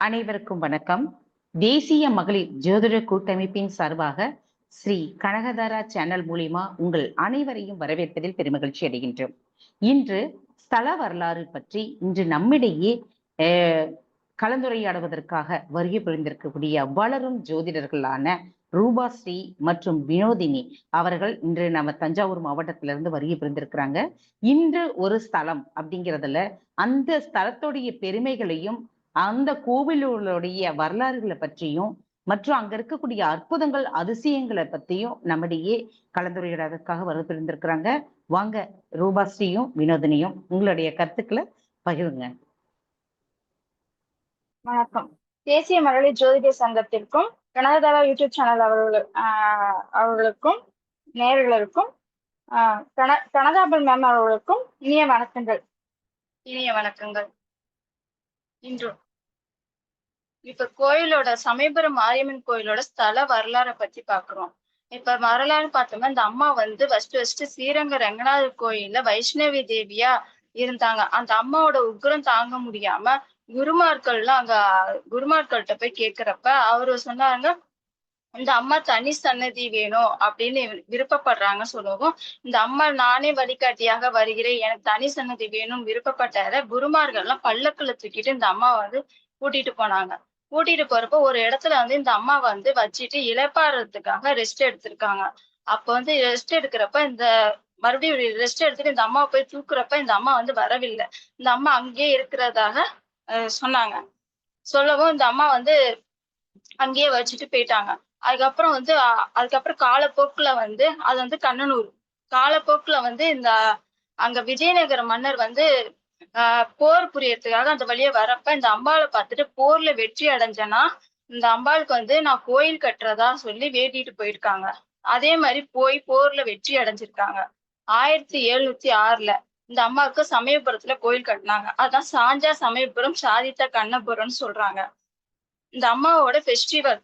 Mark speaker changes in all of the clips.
Speaker 1: அனைவருக்கும் வணக்கம். தேசிய மகளிர் ஜோதிட கூட்டமைப்பின் சார்பாக ஸ்ரீ கனகதாரா சேனல் மூலியமா உங்கள் அனைவரையும் வரவேற்பதில் பெருமகிழ்ச்சி அடைகின்றோம். இன்று ஸ்தல வரலாறு பற்றி இன்று நம்மிடையே கலந்துரையாடுவதற்காக வருகை புரிந்திருக்கக்கூடிய வளரும் ஜோதிடர்களான ரூபாஸ்ரீ மற்றும் வினோதினி அவர்கள் இன்று நம்ம தஞ்சாவூர் மாவட்டத்திலிருந்து வருகை புரிந்திருக்கிறாங்க. இன்று ஒரு ஸ்தலம் அப்படிங்கிறதுல அந்த ஸ்தலத்துடைய பெருமைகளையும் அந்த கோவிலுடைய வரலாறுகளை பற்றியும் மற்றும் அங்க இருக்கக்கூடிய அற்புதங்கள் அதிசயங்களை பத்தியும் நம்மிடையே கலந்துரையாடுறதுக்காக வருந்திருந்திருக்கிறாங்க வாங்க ரூபாஸ்ரீயும் வினோதினியும் உங்களுடைய கருத்துக்களை பகிருங்க.
Speaker 2: வணக்கம். தேசிய மகளிர் ஜோதிட சங்கத்திற்கும் கனகதாரா யூடியூப் சேனல் அவர்கள் ஆஹ் அவர்களுக்கும் நேயர்களுக்கும் ஆஹ் கன கனகாபல் மேம் அவர்களுக்கும் இனிய வணக்கங்கள். இனிய வணக்கங்கள். இன்று இப்ப கோயிலோட சமயபுரம் மாரியம்மன் கோயிலோட ஸ்தல வரலாறை பத்தி பாக்குறோம். இப்ப வரலாறு பார்த்தோம்னா இந்த அம்மா வந்து ஃபர்ஸ்ட் ஃபர்ஸ்ட் ஸ்ரீரங்க ரங்கநாதர் கோயில்ல வைஷ்ணவி தேவியா இருந்தாங்க. அந்த அம்மாவோட உக்ரம் தாங்க முடியாம குருமார்கள்லாம் அங்க குருமார்கள்ட்ட போய் கேக்குறப்ப அவரு சொன்னாங்க இந்த அம்மா தனி சன்னதி வேணும் அப்படின்னு விருப்பப்படுறாங்க சொல்லவும். இந்த அம்மா நானே வழிகாட்டியாக வருகிறேன் எனக்கு தனி சன்னதி வேணும் விருப்பப்பட்டார. குருமார்கள்லாம் பல்லக்குல தூக்கிட்டு இந்த அம்மா வந்து கூட்டிட்டு போனாங்க. கூட்டிட்டு போறப்ப ஒரு இடத்துல வந்து இந்த அம்மா வந்து வச்சுட்டு இழப்பாடுறதுக்காக ரெஸ்ட் எடுத்திருக்காங்க. அப்ப வந்து ரெஸ்ட் எடுக்கிறப்ப இந்த மறுபடியும் ரெஸ்ட் எடுத்துட்டு இந்த அம்மாவை போய் தூக்குறப்ப இந்த அம்மா வந்து வரவில்லை. இந்த அம்மா அங்கேயே இருக்கிறதாக அஹ் சொன்னாங்க. சொல்லவும் இந்த அம்மா வந்து அங்கேயே வச்சுட்டு போயிட்டாங்க. அதுக்கப்புறம் வந்து அதுக்கப்புறம் காலப்போக்குல வந்து அது வந்து கண்ணனூர். காலப்போக்குல வந்து இந்த அங்க விஜயநகர மன்னர் வந்து போர் புரியறதுக்காக அந்த வழியா வரப்ப இந்த அம்பாளை பார்த்துட்டு போர்ல வெற்றி அடைஞ்சனா இந்த அம்பாளுக்கு வந்து நான் கோயில் கட்டுறதா சொல்லி வேண்டிட்டு போயிருக்காங்க. அதே மாதிரி போய் போர்ல வெற்றி அடைஞ்சிருக்காங்க. ஆயிரத்தி எழுநூத்தி ஆறுல இந்த அம்மாவுக்கு சமயபுரத்துல கோயில் கட்டினாங்க. அதான் சாஞ்சா சமயபுரம் சாதித்த கண்ணபுரம்னு சொல்றாங்க. இந்த அம்மாவோட ஃபெஸ்டிவல்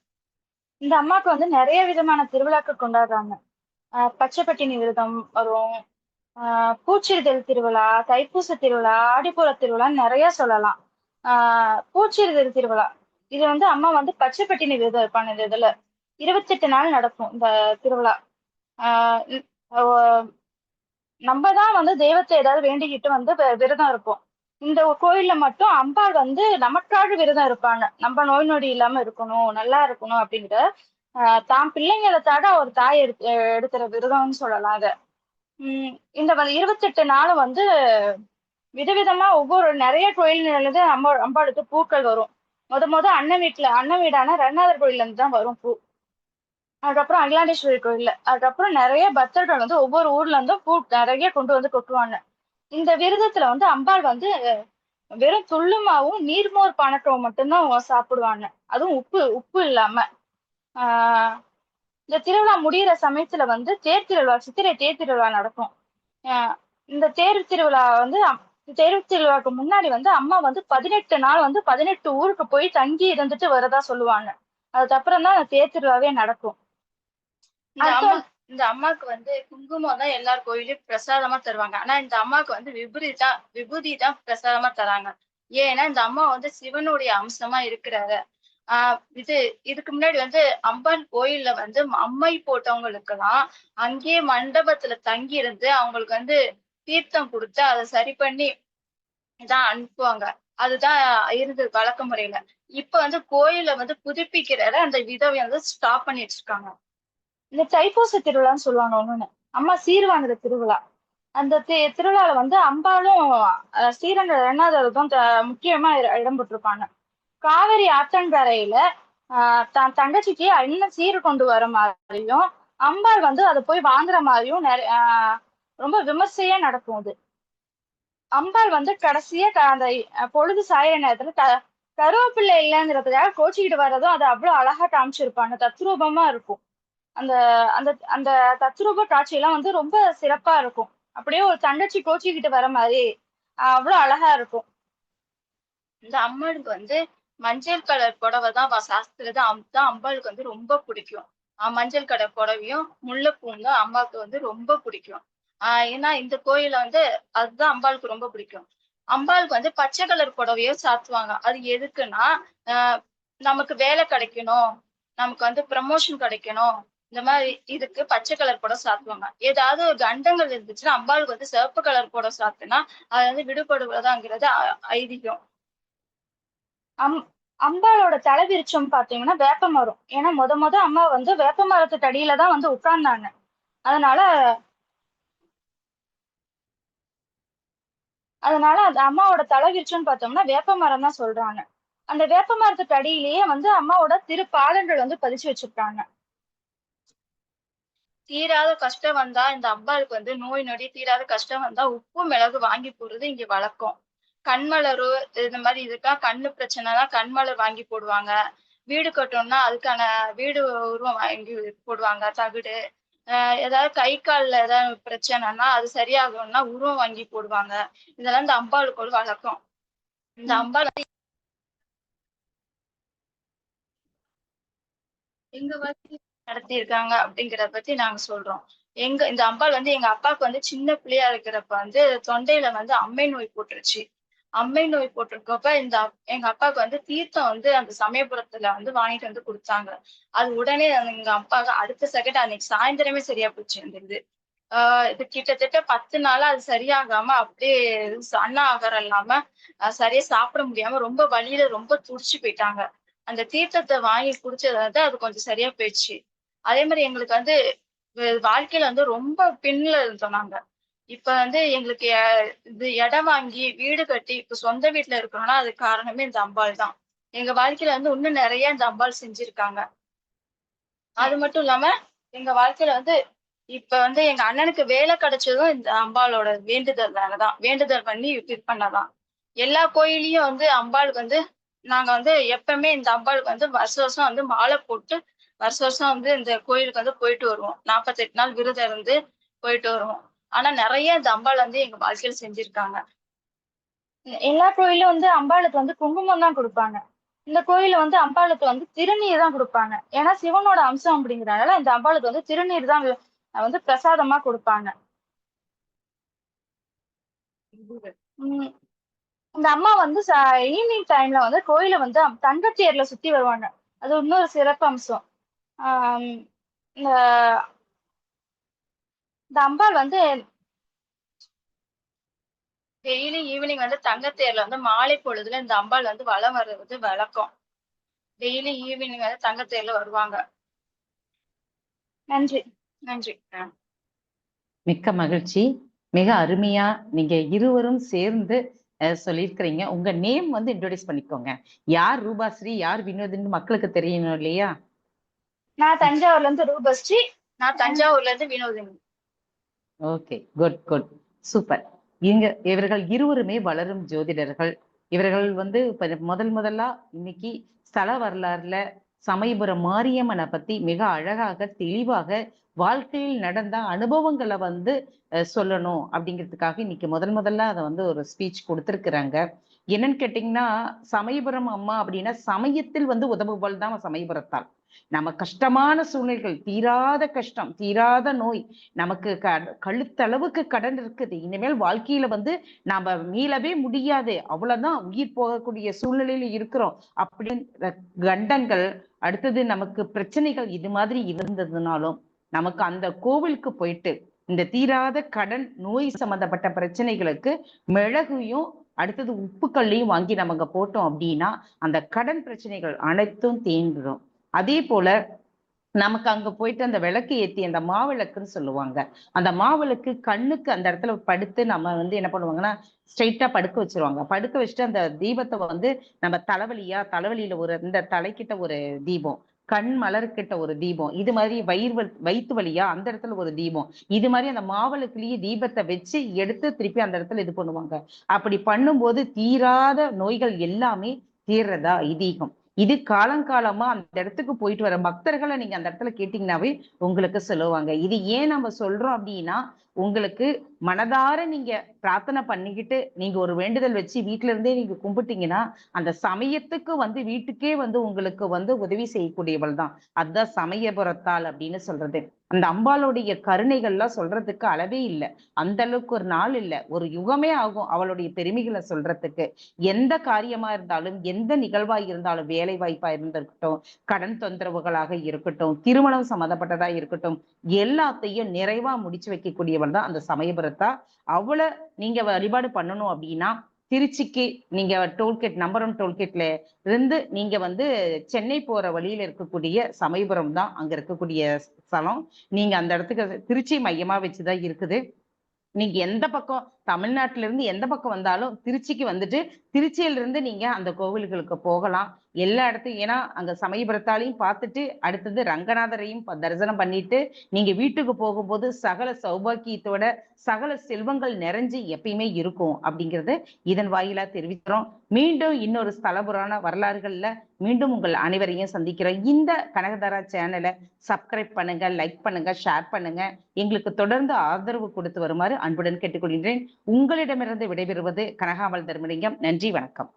Speaker 2: இந்த அம்மாவுக்கு வந்து நிறைய விதமான திருவிழாக்கள் கொண்டாடுறாங்க. ஆஹ் பச்சைப்பட்டினி விரதம் வரும். ஆஹ் பூச்சிறுதல் திருவிழா தைப்பூச திருவிழா ஆடிப்பூர திருவிழா நிறைய சொல்லலாம். ஆஹ் பூச்சிறுதல் திருவிழா. இது வந்து அம்மா வந்து பச்சைப்பட்டினி விரதம் இருப்பாங்க இந்த இதுல. இருபத்தெட்டு நாள் நடக்கும் இந்த திருவிழா. ஆஹ் நம்ம தான் வந்து தெய்வத்தை ஏதாவது வேண்டிக்கிட்டு வந்து வி- விரதம் இருப்போம். இந்த கோயில்ல மட்டும் அம்பாள் வந்து நமக்காக விரதம் இருப்பாங்க. நம்ம நோய் நொடி இல்லாம இருக்கணும் நல்லா இருக்கணும் அப்படிங்கிற தான் பிள்ளைங்களை தாட ஒரு தாய் எடுத்து எடுக்கிற விரதம்னு சொல்லலாம் அதை. உம் இந்த இருபத்தெட்டு நாளும் வந்து விதவிதமா ஒவ்வொரு நிறைய கோயில்களிலிருந்து அம்மா அம்பாளுக்கு பூக்கள் வரும். முத முத அண்ணன் வீட்டுல அண்ணன் வீடான ரங்கநாதர் கோயில்ல இருந்து தான் வரும் பூ. அதுக்கப்புறம் அகிலாண்டேஸ்வரி கோயில்ல. அதுக்கப்புறம் நிறைய பக்தர்கள் வந்து ஒவ்வொரு ஊர்ல இருந்தும் பூ நிறைய கொண்டு வந்து கொட்டுவாங்க. இந்த விரதத்துல வந்து அம்பாள் வந்து வெறும் துள்ளுமாவும் நீர்மோர் பானக்கமும் மட்டும்தான் சாப்பிடுவாங்க. அதுவும் உப்பு உப்பு இல்லாம. ஆஹ் இந்த திருவிழா முடியிற சமயத்துல வந்து தேர் திருவிழா சித்திரை தேர் திருவிழா நடக்கும். ஆஹ் இந்த தேர் திருவிழா வந்து தேர் திருவிழாவுக்கு முன்னாடி வந்து அம்மா வந்து பதினெட்டு நாள் வந்து பதினெட்டு ஊருக்கு போய் தங்கி இருந்துட்டு வரதா சொல்லுவாங்க. அதுக்கப்புறம் தான் அந்த தேர் திருவிழாவே நடக்கும்.
Speaker 3: இந்த அம்மாவுக்கு வந்து குங்குமம் தான் எல்லார் கோயிலையும் பிரசாதமா தருவாங்க. ஆனா இந்த அம்மாவுக்கு வந்து விபூதி தான் விபூதி தான் பிரசாதமா தராங்க. ஏன்னா இந்த அம்மா வந்து சிவனுடைய அம்சமா இருக்கிறாரு ஆஹ் இது இதுக்கு முன்னாடி வந்து அம்பாள் கோயில்ல வந்து அம்மை போட்டவங்களுக்கெல்லாம் அங்கேயே மண்டபத்துல தங்கி இருந்து அவங்களுக்கு வந்து தீர்த்தம் கொடுத்து அதை சரி பண்ணி தான் அனுப்புவாங்க. அதுதான் இருந்தது வழக்க முறையில. இப்ப வந்து கோயில வந்து புதுப்பிக்கிற அந்த விதவை வந்து ஸ்டாப் பண்ணி வச்சிருக்காங்க
Speaker 2: இந்த தைப்பூச திருவிழான்னு சொல்லுவாங்க ஒண்ணுன்னு அம்மா சீர் வாங்குற திருவிழா. அந்த தி- திருவிழால வந்து அம்பாலும் ஸ்ரீரங்க ரெண்டாவதும் முக்கியமா இட- இடம் பெற்றிருப்பாங்க காவிரி ஆற்றங்கரையில ஆஹ் தங்கச்சிக்கு அண்ணன் சீர் கொண்டு வர மாதிரியும் அம்பாள் வந்து அதை போய் வாங்குற மாதிரியும் நிறைய ஆஹ் ரொம்ப விமர்சையா நடக்கும் அது. அம்பாள் வந்து கடைசியா அந்த பொழுது சாயிற நேரத்துல க கருவேப்பிள்ளை இல்லைங்கிறதுக்காக கோச்சிக்கிட்டு வர்றதும் அதை அவ்வளவு அழகா காமிச்சிருப்பாங்க. தத்ரூபமா இருக்கும். அந்த அந்த அந்த தத்ரூப காட்சியெல்லாம் வந்து ரொம்ப சிறப்பா இருக்கும். அப்படியே ஒரு தங்கச்சி கோச்சிக்கிட்டு வர மாதிரி அவ்வளவு அழகா இருக்கும்.
Speaker 3: இந்த அம்மனுக்கு வந்து மஞ்சள் கலர் புடவை தான் வ- சாஸ்திரது தான் அம்பாளுக்கு வந்து ரொம்ப பிடிக்கும். ஆஹ் மஞ்சள் கலர் புடவையும் முல்லைப்பூவும் தான் அம்மாவுக்கு வந்து ரொம்ப பிடிக்கும். ஆஹ் ஏன்னா இந்த கோயில வந்து அதுதான் அம்பாளுக்கு ரொம்ப பிடிக்கும். அம்பாளுக்கு வந்து பச்சை கலர் புடவையோ சாத்துவாங்க. அது எதுக்குன்னா ஆஹ் நமக்கு வேலை கிடைக்கணும். நமக்கு வந்து ப்ரமோஷன் கிடைக்கணும். இந்த மாதிரி இதுக்கு பச்சை கலர் புடவை சாத்துவாங்க. ஏதாவது ஒரு கண்டங்கள் இருந்துச்சுன்னா அம்பாளுக்கு வந்து சிவப்பு கலர் புடவை சாத்துனா அது வந்து விடுபடுவதாங்கிறது ஐதீகம்.
Speaker 2: அம் அம்பாளோட தலைவிரிச்சம் பாத்தீங்கன்னா வேப்ப மரம். ஏன்னா முத முத அம்மா வந்து வேப்ப மரத்து அடியில தான் வந்து உட்கார்ந்தாங்க. அதனால அதனால அந்த அம்மாவோட தலைவிரிச்சம்னு பார்த்தோம்னா வேப்ப மரம் தான் சொல்றாங்க. அந்த வேப்ப மரத்து அடியிலேயே வந்து அம்மாவோட திரு பாதங்கள் வந்து பதிச்சு வச்சிருக்காங்க.
Speaker 3: தீராத கஷ்டம் வந்தா இந்த அம்பாளுக்கு வந்து நோய் நொடி தீராத கஷ்டம் வந்தா உப்பு மிளகு வாங்கி போடுறது இங்க வழக்கம். கண்மலரு இந்த மாதிரி இதுக்கா கண்ணு பிரச்சனைனா கண்மலர் வாங்கி போடுவாங்க. வீடு கட்டணும்னா அதுக்கான வீடு உருவம் வாங்கி போடுவாங்க தகுடு. ஏதாவது கை கால்ல ஏதாவது பிரச்சனைனா அது சரியாகணும்னா உருவம் வாங்கி போடுவாங்க. இதெல்லாம் இந்த அம்பாளுக்கு ஒரு வழக்கம். இந்த அம்பாள் எங்க வசதி நடத்தி இருக்காங்க அப்படிங்கறத பத்தி நாங்க சொல்றோம். எங்க இந்த அம்பாள் வந்து எங்க அப்பாவுக்கு வந்து சின்ன பிள்ளையா இருக்கிறப்ப வந்து தொண்டையில வந்து அம்மை நோய் போட்டுருச்சு. அம்மை நோய் போட்டிருக்கப்ப இந்த எங்க அப்பாவுக்கு வந்து தீர்த்தம் வந்து அந்த சமயபுரத்துல வந்து வாங்கிட்டு வந்து கொடுத்தாங்க. அது உடனே அந்த எங்க அப்பாவுக்கு அடுத்த செகண்ட் அன்னைக்கு சாயந்தரமே சரியா போச்சு இருந்தது ஆஹ் இது கிட்டத்தட்ட பத்து நாளா அது சரியாகாம அப்படியே அண்ணா ஆகாரம் இல்லாம சரியா சாப்பிட முடியாம ரொம்ப வழியில ரொம்ப துடிச்சு போயிட்டாங்க. அந்த தீர்த்தத்தை வாங்கி குடிச்சது வந்து அது கொஞ்சம் சரியா போயிடுச்சு. அதே மாதிரி எங்களுக்கு வந்து வாழ்க்கையில வந்து ரொம்ப பின்ல இருந்தோம் நாங்க இப்ப வந்து எங்களுக்கு இது இடம் வாங்கி வீடு கட்டி இப்ப சொந்த வீட்டுல இருக்கணும்னா அது காரணமே இந்த அம்பாள் தான். எங்க வாழ்க்கையில வந்து இன்னும் நிறைய இந்த அம்பாள் செஞ்சிருக்காங்க. அது மட்டும் இல்லாம எங்க வாழ்க்கையில வந்து இப்ப வந்து எங்க அண்ணனுக்கு வேலை கிடைச்சதும் இந்த அம்பாளோட வேண்டுதல்னாலதான் வேண்டுதல் பண்ணி இது பண்ணதான். எல்லா கோயிலையும் வந்து அம்பாளுக்கு வந்து நாங்க வந்து எப்பவுமே இந்த அம்பாளுக்கு வந்து வருஷ வருஷம் வந்து மாலை போட்டு வருஷ வருஷம் வந்து இந்த கோயிலுக்கு வந்து போயிட்டு வருவோம். நாற்பத்தெட்டு நாள் விரதம் இருந்து போயிட்டு வருவோம். ஆனா நிறைய இந்த அம்பாள் வந்து எங்க வாழ்க்கையில செஞ்சிருக்காங்க.
Speaker 2: எல்லா கோயிலும் வந்து அம்பாளுக்கு வந்து குங்குமம் தான் கொடுப்பாங்க. இந்த கோயில வந்து அம்பாளுக்கு வந்து திருநீர் தான் கொடுப்பாங்க. ஏன்னா சிவனோட அம்சம் அப்படிங்கறதுனால இந்த அம்பாளுக்கு வந்து திருநீர் தான் வந்து பிரசாதமா கொடுப்பாங்க. இந்த அம்மா வந்து ஈவினிங் டைம்ல வந்து கோயில வந்து தங்கத்தேர்ல சுத்தி வருவாங்க. அது இன்னொரு சிறப்பு அம்சம் இந்த இந்த அம்பாள் வந்து
Speaker 3: டெய்லி ஈவினிங் வந்து தங்கத்தேர்ல வந்து மாலை பொழுதுல இந்த அம்பாள் வந்து வலம் வர்றது வழக்கம். டெய்லி ஈவினிங் வந்து தங்கத்தேர்ல வருவாங்க.
Speaker 2: நன்றி.
Speaker 3: நன்றி.
Speaker 1: மிக்க மகிழ்ச்சி. மிக அருமையா நீங்க இருவரும் சேர்ந்து சொல்லியிருக்கிறீங்க. உங்க நேம் வந்து இன்ட்ரோடியூஸ் பண்ணிக்கோங்க. யார் ரூபாஸ்ரீ யார் வினோதின்னு மக்களுக்கு தெரியணும் இல்லையா?
Speaker 2: நான் தஞ்சாவூர்ல இருந்து ரூபஸ்ரீ
Speaker 3: நான் தஞ்சாவூர்ல இருந்து Vinodhini.
Speaker 1: Okay good good super இங்க இவர்கள் இருவருமே வளரும் ஜோதிடர்கள். இவர்கள் வந்து முதல் முதலா இன்னைக்கு ஸ்தல வரலாறுல சமயபுரம் மாரியம்மனை பத்தி மிக அழகாக தெளிவாக வாழ்க்கையில் நடந்த அனுபவங்களை வந்து சொல்லணும் அப்படிங்கிறதுக்காக இன்னைக்கு முதல் முதல்ல அதை வந்து ஒரு ஸ்பீச் கொடுத்துருக்குறாங்க. என்னன்னு கேட்டீங்கன்னா சமயபுரம் அம்மா அப்படின்னா சமயத்தில் வந்து உதவுபவள் தான் சமயபுரத்தால் நம்ம கஷ்டமான சூழ்நிலைகள் தீராத கஷ்டம் தீராத நோய் நமக்கு க கழுத்தளவுக்கு கடன் இருக்குது. இனிமேல் வாழ்க்கையில வந்து நாம மீளவே முடியாது. அவ்வளவுதான் உயிர் போகக்கூடிய சூழ்நிலையில இருக்கிறோம். அப்படின்ற கண்டங்கள் அடுத்தது நமக்கு பிரச்சனைகள் இது மாதிரி இருந்ததுனாலும் நமக்கு அந்த கோவிலுக்கு போயிட்டு இந்த தீராத கடன் நோய் சம்பந்தப்பட்ட பிரச்சனைகளுக்கு மிளகையும் அடுத்தது உப்புக்கல்லையும் வாங்கி நம்ம அங்க போட்டோம் அப்படின்னா அந்த கடன் பிரச்சனைகள் அனைத்தும் தேங்கிடும் அதே போல நமக்கு அங்க போயிட்டு அந்த விளக்கு ஏத்தி அந்த மாவிளக்குன்னு சொல்லுவாங்க. அந்த மாவிளக்கு கண்ணுக்கு அந்த இடத்துல படுத்து நம்ம வந்து என்ன பண்ணுவாங்கன்னா ஸ்ட்ரைட்டா படுக்க வச்சிருவாங்க. படுக்க வச்சுட்டு அந்த தீபத்தை வந்து நம்ம தலைவலியா தலைவலியில ஒரு இந்த தலைக்கிட்ட ஒரு தீபம் கண் மலர்கிட்ட ஒரு தீபம் இது மாதிரி வயிறு வயிற்று வழியா அந்த இடத்துல ஒரு தீபம் இது மாதிரி அந்த மாவிளக்குலயே தீபத்தை வச்சு எடுத்து திருப்பி அந்த இடத்துல இது பண்ணுவாங்க. அப்படி பண்ணும்போது தீராத நோய்கள் எல்லாமே தீர்றதா ஐதீகம். இது காலங்காலமா அந்த இடத்துக்கு போயிட்டு வர பக்தர்களை நீங்க அந்த இடத்துல கேட்டீங்கன்னாவே உங்களுக்கு சொல்லுவாங்க இது ஏன் நம்ம சொல்றோம் அப்படின்னா உங்களுக்கு மனதார நீங்க பிரார்த்தனை பண்ணிக்கிட்டு நீங்க ஒரு வேண்டுதல் வச்சு வீட்டுல இருந்தே நீங்க கும்பிட்டீங்கன்னா அந்த சமயத்துக்கு வந்து வீட்டுக்கே வந்து உங்களுக்கு வந்து உதவி செய்யக்கூடியவள் தான். அதுதான் சமயபுரத்தாள் அப்படின்னு சொல்றது. அந்த அம்பாளுடைய கருணைகள்லாம் சொல்றதுக்கு அளவே இல்லை. அந்த அளவுக்கு ஒரு நாள் இல்ல. ஒரு யுகமே ஆகும் அவளுடைய பெருமைகளை சொல்றதுக்கு. எந்த காரியமா இருந்தாலும் எந்த நிகழ்வா இருந்தாலும் வேலை வாய்ப்பா இருந்திருக்கட்டும் கடன் தொந்தரவுகளாக இருக்கட்டும் திருமணம் சம்மந்தப்பட்டதா இருக்கட்டும் எல்லாத்தையும் நிறைவா முடிச்சு வைக்கக்கூடியவள் தான் அந்த சமயபுரத்தா அவளை நீங்க வழிபாடு பண்ணணும் அப்படின்னா திருச்சிக்கு நீங்க டோல்கேட் நம்பர் ஒன் டோல்கேட்ல இருந்து நீங்க வந்து சென்னை போற வழியில இருக்கக்கூடிய சமயபுரம் தான் அங்க இருக்கக்கூடிய ஸ்தலம். நீங்க அந்த இடத்துக்கு திருச்சி மையமா வச்சுதான் இருக்குது. நீங்க எந்த பக்கம் தமிழ்நாட்டில இருந்து எந்த பக்கம் வந்தாலும் திருச்சிக்கு வந்துட்டு திருச்சியில இருந்து நீங்க அந்த கோவில்களுக்கு போகலாம். எல்லா இடத்தையும் ஏன்னா அங்க சமயபுரத்தாலையும் பார்த்துட்டு அடுத்தது ரங்கநாதரையும் ப- தரிசனம் பண்ணிட்டு நீங்க வீட்டுக்கு போகும்போது சகல சௌபாக்கியத்தோட சகல செல்வங்கள் நிறைஞ்சு எப்பயுமே இருக்கும் அப்படிங்கறது இதன் வாயிலா தெரிவிக்கிறோம். மீண்டும் இன்னொரு ஸ்தல புராண வரலாறுகள்ல மீண்டும் உங்கள் அனைவரையும் சந்திக்கிறோம். இந்த கனகதாரா சேனலை சப்ஸ்கிரைப் பண்ணுங்க லைக் பண்ணுங்க ஷேர் பண்ணுங்க. எங்களுக்கு தொடர்ந்து ஆதரவு கொடுத்து வருமாறு அன்புடன் கேட்டுக்கொள்கின்றேன். உங்களிடமிருந்து விடைபெறுவது கனகாமல் தர்மலிங்கம். நன்றி வணக்கம்.